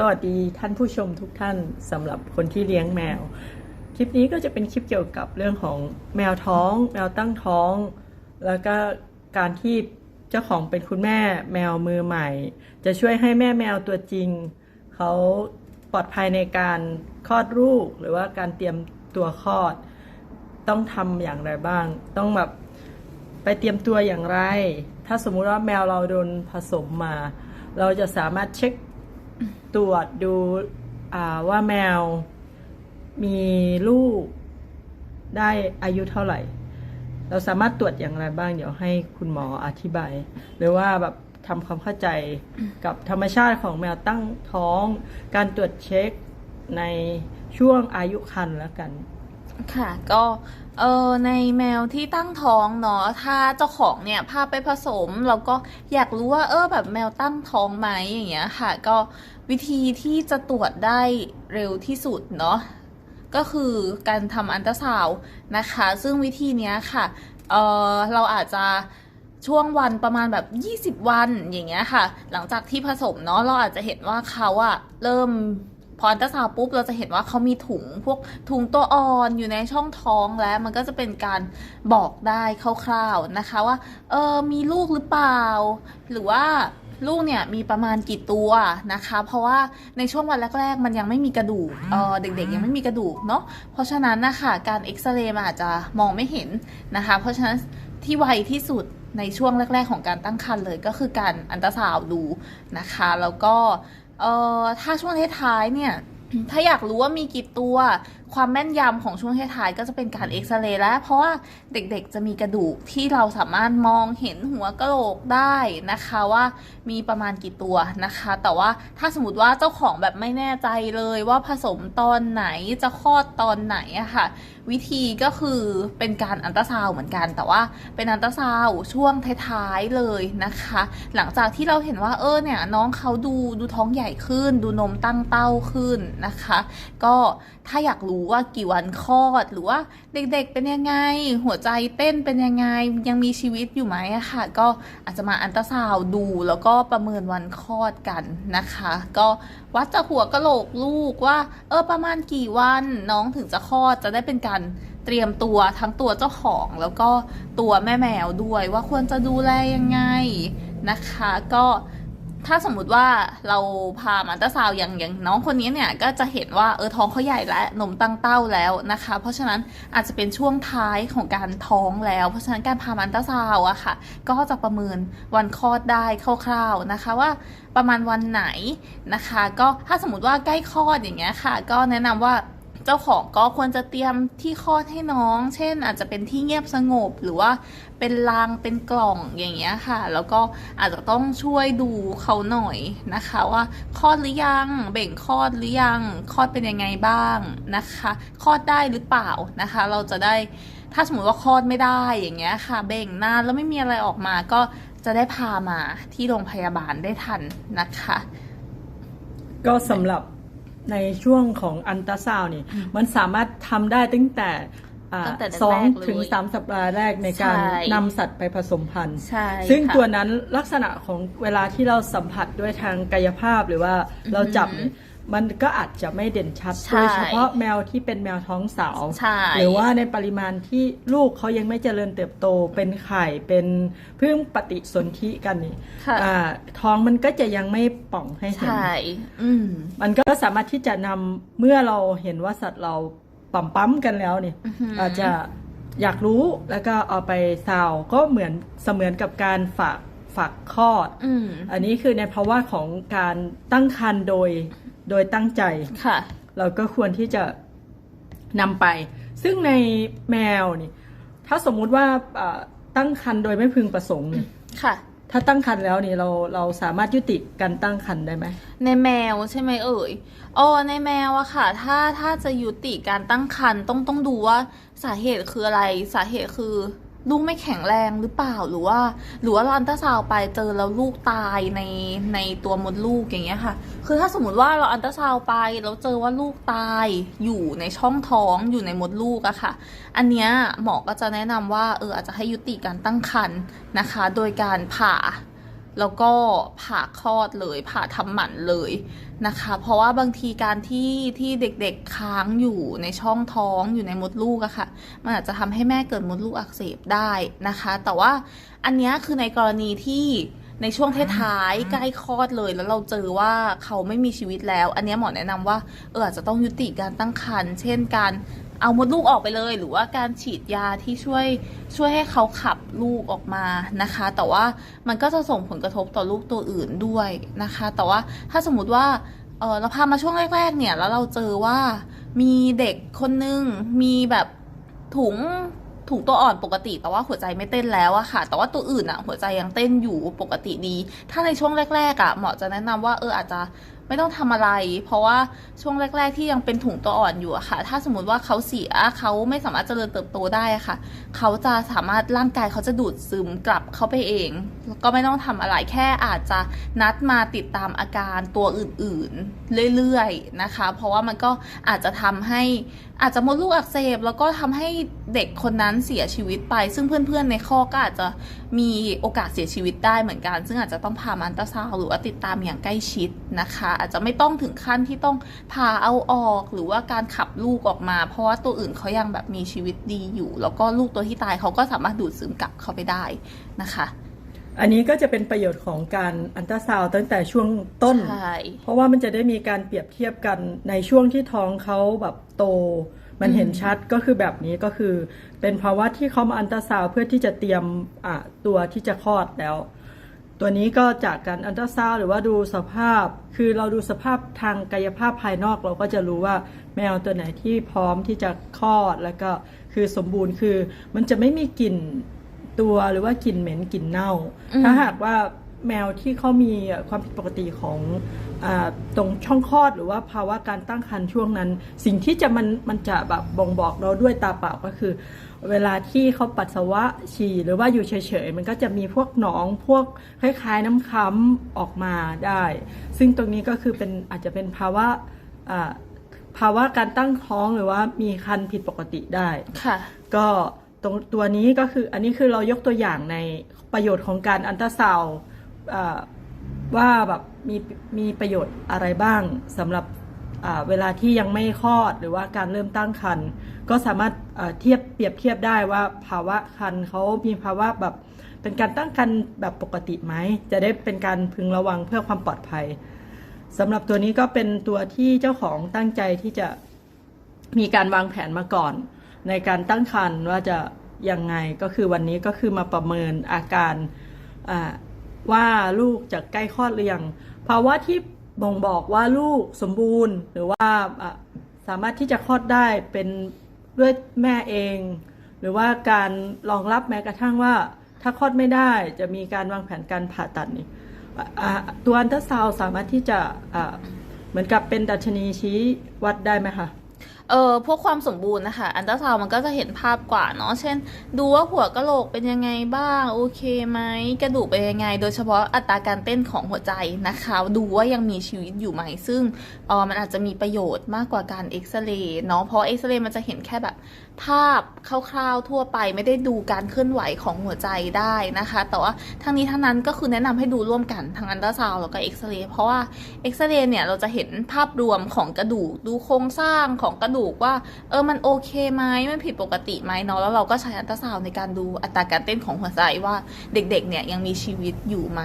สวัสดีท่านผู้ชมทุกท่านสำหรับคนที่เลี้ยงแมว คลิปนี้ก็จะเป็นคลิปเกี่ยวกับเรื่องของแมวท้อง แมวตั้งท้อง แล้วก็การที่เจ้าของเป็นคุณแม่แมวมือใหม่ จะช่วยให้แม่แมวตัวจริง เขาปลอดภัยในการคลอดลูกหรือว่าการเตรียมตัวคลอด ต้องทำอย่างไรบ้าง ต้องแบบไปเตรียมตัวอย่างไร ถ้าสมมุติว่าแมวเราโดนผสมมา เราจะสามารถเช็ค ตรวจดูว่าแมวมีลูกได้อายุเท่าไหร่ เราสามารถตรวจอย่างไรบ้าง เดี๋ยวให้คุณหมออธิบาย หรือว่าแบบทำความเข้าใจกับธรรมชาติของแมวตั้งท้อง การตรวจเช็คในช่วงอายุครรภ์แล้วกัน ค่ะ ก็ เออในแมวที่ตั้งท้องเนาะถ้าเจ้าของเนี่ยพาไปผสมเราก็อยากรู้ว่าเออแบบแมวตั้งท้องไหมอย่างเงี้ยค่ะ ก็วิธีที่จะตรวจได้เร็วที่สุดเนาะก็คือการทำอันตราซาวนะคะ ซึ่งวิธีเนี้ยค่ะเออเราอาจจะช่วงวันประมาณแบบ 20 วันอย่างเงี้ยค่ะ หลังจากที่ผสมเนาะเราอาจจะเห็นว่าเขาอะเริ่ม พออันตราซาวด์ปุ๊บเราจะเห็นว่าเขามีถุงพวกถุงตัวอ่อนอยู่ในช่องท้องแล้วมันก็จะเป็นการบอกได้คร่าวๆนะคะว่าเออมีลูกหรือเปล่า หรือว่าลูกเนี่ยมีประมาณกี่ตัวนะคะ เพราะว่าในช่วงวันแรก ๆ มันยังไม่มีกระดูกเออเด็กๆยังไม่มีกระดูกเนาะเพราะฉะนั้นนะคะการเอ็กซเรย์มันอาจจะมองไม่เห็นนะคะ เพราะฉะนั้นที่ไวที่สุดในช่วงแรก ๆ ของการตั้งครรภ์เลยก็คือการอันตราซาวด์ดูนะคะ แล้วก็ เอ่อถ้าช่วงท้ายๆเนี่ย ถ้าอยากรู้ว่ามีกี่ตัว ความแม่นยำของช่วงท้ายๆก็จะเป็นการเอ็กซเรย์แล้ว เพราะว่าเด็กๆจะมีกระดูกที่เราสามารถมองเห็นหัวกระโหลกได้นะคะว่ามีประมาณกี่ตัวนะคะ แต่ว่าถ้าสมมติว่าเจ้าของแบบไม่แน่ใจเลยว่าผสมตอนไหนจะคลอดตอนไหนอะค่ะ วิธีก็คือเป็นการอันตราซาวเหมือนกัน แต่ว่าเป็นอันตราซาวช่วงท้ายๆเลยนะคะ หลังจากที่เราเห็นว่าเออเนี่ยน้องเขาดูดูท้องใหญ่ขึ้น ดูนมตั้งเต้าขึ้นนะคะ ก็ถ้าอยากรู้ว่ากี่วันคลอดหรือว่าเด็กๆเป็นยังไง หัวใจเต้นเป็นยังไงยังมีชีวิตอยู่ไหมอะค่ะ ก็อาจจะมาอันตราซาวด์ดูแล้วก็ประเมินวันคลอดกันนะคะ ก็วัดจากหัวกะโหลกลูกว่า เออประมาณกี่วันน้องถึงจะคลอดจะได้เป็นการเตรียมตัวทั้งตัวเจ้าของแล้วก็ตัวแม่แมวด้วยว่าควรจะดูแลยังไงนะคะ ก็ ถ้าสมมุติว่าเราพามาอันตาซาวอย่างอย่างน้องคนนี้เนี่ยก็จะเห็นว่าเออท้องเขาใหญ่แล้วนมตั้งเต้าแล้วนะคะ เพราะฉะนั้นอาจจะเป็นช่วงท้ายของการท้องแล้ว เพราะฉะนั้นการพามาอันตาซาวอะค่ะ ก็จะประเมินวันคลอดได้คร่าวๆนะคะว่าประมาณวันไหนนะคะ ก็ถ้าสมมติว่าใกล้คลอดอย่างเงี้ยค่ะ ก็แนะนำว่า เจ้าของก็ควรจะเตรียมที่คลอดให้น้อง เช่น อาจจะเป็นที่เงียบสงบหรือว่าเป็นรางเป็นกล่องอย่างเงี้ยค่ะ แล้วก็อาจจะต้องช่วยดูเขาหน่อยนะคะ ว่าคลอดหรือยังเบ่งคลอดหรือยังคลอดเป็นยังไงบ้างนะคะคลอดได้หรือเปล่านะคะ เราจะได้ถ้าสมมติว่าคลอดไม่ได้อย่างเงี้ยค่ะ เบ่งนานแล้วไม่มีอะไรออกมาก็จะได้พามาที่โรงพยาบาลได้ทันนะคะ ก็สำหรับ ในช่วงของอันตราซาวน์นี่มันสามารถทำได้ตั้งแต่อ่าตั้งแต่แรกๆสองเลยถึงสามสัปดาห์แรกในการใช่นำสัตว์ไปผสมพันธุ์ใช่ซึ่งค่ะตัวนั้นลักษณะของเวลาที่เราสัมผัสด้วยทางกายภาพหรือว่าเราจับเนี่ย มันก็อาจจะไม่เด่นชัดใช่โดยเฉพาะแมวที่เป็นแมวท้องสาวใช่หรือว่าในปริมาณที่ลูกเขายังไม่เจริญเติบโตเป็นไข่เป็นเพิ่งปฏิสนธิกันนี่ค่ะอ่าท้องมันก็จะยังไม่ป่องให้เห็นใช่อืมมันก็สามารถที่จะนำเมื่อเราเห็นว่าสัตว์เราปั๊มปั๊มๆกันแล้วเนี่ยอือหือออาจจะอยากรู้แล้วก็เอาไปซาวก็เหมือนเสมือนกับการฝากฝากคลอดอืมอันนี้คือในภาวะของการตั้งครรภ์โดย โดยตั้งใจค่ะ เราก็ควรที่จะนำไป ซึ่งในแมวนี่ถ้าสมมุติว่าอ่าตั้งครรภ์โดยไม่พึงประสงค์นี่ค่ะ ถ้าตั้งครรภ์แล้วนี่เราเราสามารถยุติการตั้งครรภ์ได้ไหมในแมวใช่ไหมเอ่ยอ๋อในแมวอะค่ะ ถ้าถ้าจะยุติการตั้งครรภ์ต้องต้องดูว่าสาเหตุคืออะไรสาเหตุคือ ลูกไม่แข็งแรงหรือเปล่าหรือว่า หรือว่าเราอันตราซาวไปเจอแล้วลูกตายในในตัวมดลูกอย่างเงี้ยค่ะ คือถ้าสมมติว่าเราอันตราซาวไปแล้วเจอว่าลูกตายอยู่ในช่องท้องอยู่ในมดลูกอะค่ะ อันเนี้ยหมอก็จะแนะนำว่าเอออาจจะให้ยุติการตั้งครรภ์นะคะ โดยการผ่า แล้วก็ผ่าคลอดเลย ผ่าทำหมันเลยนะคะ เพราะว่าบางทีการที่ที่เด็กๆค้างอยู่ในช่องท้องอยู่ในมดลูกอะค่ะ มันอาจจะทำให้แม่เกิดมดลูกอักเสบได้นะคะ แต่ว่าอันเนี้ยคือในกรณีที่ในช่วงท้ายๆใกล้คลอดเลย แล้วเราเจอว่าเขาไม่มีชีวิตแล้ว อันเนี้ยหมอแนะนำว่าเอออาจจะต้องยุติการตั้งครรภ์เช่นการ เอามดลูกออกไปเลย หรือว่าการฉีดยาที่ช่วยช่วยให้เขาขับลูกออกมานะคะ แต่ว่ามันก็จะส่งผลกระทบต่อลูกตัวอื่นด้วยนะคะ แต่ว่าถ้าสมมติว่าเออเราพามาช่วงแรกๆเนี่ยแล้วเราเจอว่ามีเด็กคนนึงมีแบบถุงถุงตัวอ่อนปกติ แต่ว่าหัวใจไม่เต้นแล้วอะค่ะ แต่ว่าตัวอื่นอะหัวใจยังเต้นอยู่ปกติดี ถ้าในช่วงแรกๆอะหมอจะแนะนำว่าเอออาจจะ ไม่ต้องทำอะไร เพราะว่าช่วงแรก ๆ ที่ยังเป็นถุงตัวอ่อนอยู่อะค่ะ ถ้าสมมติว่าเขาเสียเขาไม่สามารถเจริญเติบโตได้ค่ะ เขาจะสามารถร่างกายเขาจะดูดซึมกลับเข้าไปเองก็ไม่ต้องทำอะไรแค่อาจจะนัดมาติดตามอาการตัวอื่นๆเรื่อยๆนะคะ เพราะว่ามันก็อาจจะทำให้อาจจะมดลูกอักเสบแล้วก็ทำให้เด็กคนนั้นเสียชีวิตไป ซึ่งเพื่อนๆในข้อก็อาจจะมีโอกาสเสียชีวิตได้เหมือนกัน ซึ่งอาจจะต้องพามาอันตราซาวด์หรือว่าติดตามอย่างใกล้ชิดนะคะ อาจจะไม่ต้องถึงขั้นที่ต้องพาเอาออก หรือว่าการขับลูกออกมา เพราะว่าตัวอื่นเขายังแบบมีชีวิตดีอยู่ แล้วก็ลูกตัวที่ตายเขาก็สามารถดูดซึมกลับเข้าไปได้นะคะอันนี้ก็จะเป็นประโยชน์ของการอันตราซาวด์ตั้งแต่ช่วงต้นใช่เพราะว่ามันจะได้มีการเปรียบเทียบกันในช่วงที่ท้องเขาแบบโต มันเห็นชัดก็คือแบบนี้ก็คือ เป็นภาวะที่เขามาอันตราซาวด์เพื่อที่จะเตรียมอะตัวที่จะคลอดแล้ว ตัวนี้ก็จากการอันตราซาวด์หรือว่าดูสภาพ คือเราดูสภาพทางกายภาพภายนอกเราก็จะรู้ว่าแมวตัวไหนที่พร้อมที่จะคลอดแล้วก็คือสมบูรณ์คือ มันจะไม่มีกลิ่นตัวหรือว่ากลิ่นเหม็นกลิ่นเน่าอืมถ้าหากว่า แมวที่เขามีความผิดปกติของอาตรงช่องคลอดหรือว่าภาวะการตั้งครรภ์ช่วงนั้น สิ่งที่จะมันมันจะแบบบ่งบอกเราด้วยตาเปล่าก็คือ เวลาที่เขาปัสสาวะฉี่หรือว่าอยู่เฉยๆ มันก็จะมีพวกหนองพวกคล้ายๆ น้ำค้ำออกมาได้ ซึ่งตรงนี้ก็คือเป็นอาจจะเป็นภาวะอ่าภาวะการตั้งท้องหรือว่ามีคันผิดปกติได้ค่ะ ก็ตรงตัวนี้ก็คืออันนี้คือเรายกตัวอย่างในประโยชน์ของการอันตราซาวด์อ่า ว่าแบบมีมีประโยชน์อะไรบ้างสำหรับเวลาที่ยังไม่คลอดหรือว่าการเริ่มตั้งครรภ์ก็สามารถเทียบเปรียบเทียบได้ว่าภาวะครรภ์เขามีภาวะแบบเป็นการตั้งครรภ์แบบปกติไหมจะได้เป็นการพึงระวังเพื่อความปลอดภัยสำหรับตัวนี้ก็เป็นตัวที่เจ้าของตั้งใจที่จะมีการวางแผนมาก่อน ในการตั้งครรภ์ว่าจะยังไงก็คือวันนี้ก็คือมาประเมินอาการอ่า ว่าลูกจะใกล้คลอดหรือยังภาวะที่บ่งบอกว่าลูกสมบูรณ์ หรือว่าสามารถที่จะคลอดได้เป็นด้วยแม่เอง หรือว่าการรองรับแม้กระทั่งว่า ถ้าคลอดไม่ได้จะมีการวางแผนการผ่าตัดนี่ตัวอันตราซาวสามารถที่จะะเหมือนกับเป็นดัชนีชี้วัดได้ไหมคะ เออพวกความสมบูรณ์นะคะ อันตราซาวมันก็จะเห็นภาพกว่าเนาะ เช่น ดูว่าหัวกะโหลกเป็นยังไงบ้าง โอเคไหม กระดูกเป็นยังไง โดยเฉพาะอัตราการเต้นของหัวใจนะคะ ดูว่ายังมีชีวิตอยู่ไหม ซึ่งเออมันอาจจะมีประโยชน์มากกว่าการเอ็กซเรย์เนาะ เพราะเอ็กซเรย์มันจะเห็นแค่แบบ ภาพคร่าวๆทั่วไปไม่ได้ดูการเคลื่อนไหวของหัวใจได้นะคะ แต่ว่าทั้งนี้ทั้งนั้นก็คือแนะนำให้ดูร่วมกันทั้งอันตราซาวแล้วก็เอ็กซเรย์ เพราะว่าเอ็กซเรย์เนี่ยเราจะเห็นภาพรวมของกระดูก ดูโครงสร้างของกระดูกว่า เออมันโอเคไหมมันผิดปกติไหมเนาะแล้วเราก็ใช้อันตราซาวในการดูอัตราการเต้นของหัวใจว่าเด็กๆเนี่ยยังมีชีวิตอยู่ไหม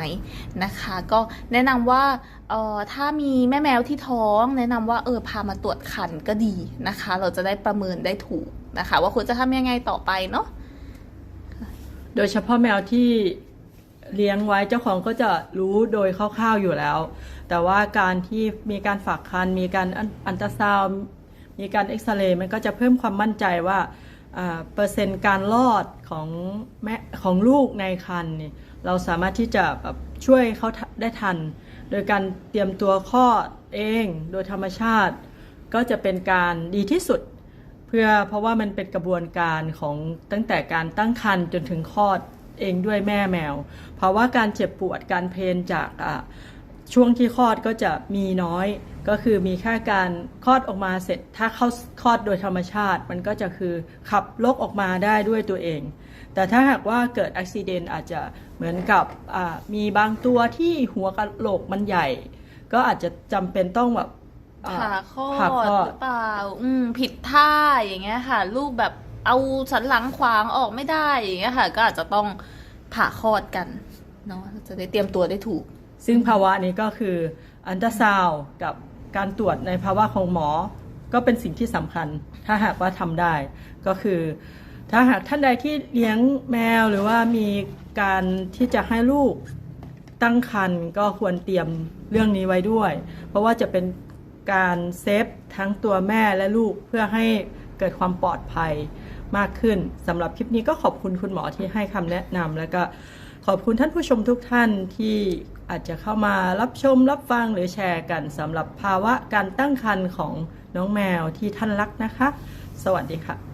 นะคะ ก็แนะนำว่าเออถ้ามีแม่แมวที่ท้อง แนะนำว่าเออพามาตรวจคันก็ดีนะคะ เราจะได้ประเมินได้ถูกนะคะ ว่าควรจะทำยังไงต่อไปเนาะโดยเฉพาะแมวที่เลี้ยงไว้เจ้าของก็จะรู้โดยคร่าวๆอยู่แล้ว แต่ว่าการที่มีการฝากคันมีการอันตราซาว มีการเอ็กซเรย์มันก็จะเพิ่มความมั่นใจว่าเปอร์เซ็นต์การรอดของแม่ของลูกในคันนี่เราสามารถที่จะแบบช่วยเขาได้ทัน โดยการเตรียมตัวคลอดเองโดยธรรมชาติ ก็จะเป็นการดีที่สุด เพื่อเพราะว่ามันเป็นกระบวนการของตั้งแต่การตั้งครรภ์จนถึงคลอดเองด้วยแม่แมว เพราะว่าการเจ็บปวดการเพนจากอะช่วงที่คลอดก็จะมีน้อย ก็คือมีแค่การคลอดออกมาเสร็จ ถ้าเข้าคลอดโดยธรรมชาติ มันก็จะคือขับลกออกมาได้ด้วยตัวเอง แต่ถ้าหากว่าเกิดอุบิเหตุอาจจะเหมือนกับอ่ามีบางตัวที่หัวกะโหลกมันใหญ่ ก็อาจจะจำเป็นต้องแบบอ่าผ่าคลอผ่าดคลอดหรือเปล่าอืมผิดท่าอย่างเงี้ยค่ะ ลูกแบบเอาสันหลังขวางออกไม่ได้อย่างเงี้ยค่ะ ก็อาจจะต้องผ่าคลอดกันเนาะจะได้เตรียมตัวได้ถูก ซึ่งภาวะนี้ก็คืออันตราซาวด์กับ การตรวจในภาวะของหมอก็เป็นสิ่งที่สำคัญ ถ้าหากว่าทำได้ก็คือ ถ้าหากท่านใดที่เลี้ยงแมวหรือว่ามีการที่จะให้ลูกตั้งครรภ์ก็ควรเตรียมเรื่องนี้ไว้ด้วย เพราะว่าจะเป็นการเซฟทั้งตัวแม่และลูกเพื่อให้เกิดความปลอดภัยมากขึ้นสำหรับคลิปนี้ก็ขอบคุณคุณหมอที่ให้คำแนะนำแล้วก็ ขอบคุณท่านผู้ชมทุกท่านที่อาจจะเข้ามารับชมรับฟังหรือแชร์กันสำหรับภาวะการตั้งครรภ์ของน้องแมวที่ท่านรักนะคะ สวัสดีค่ะ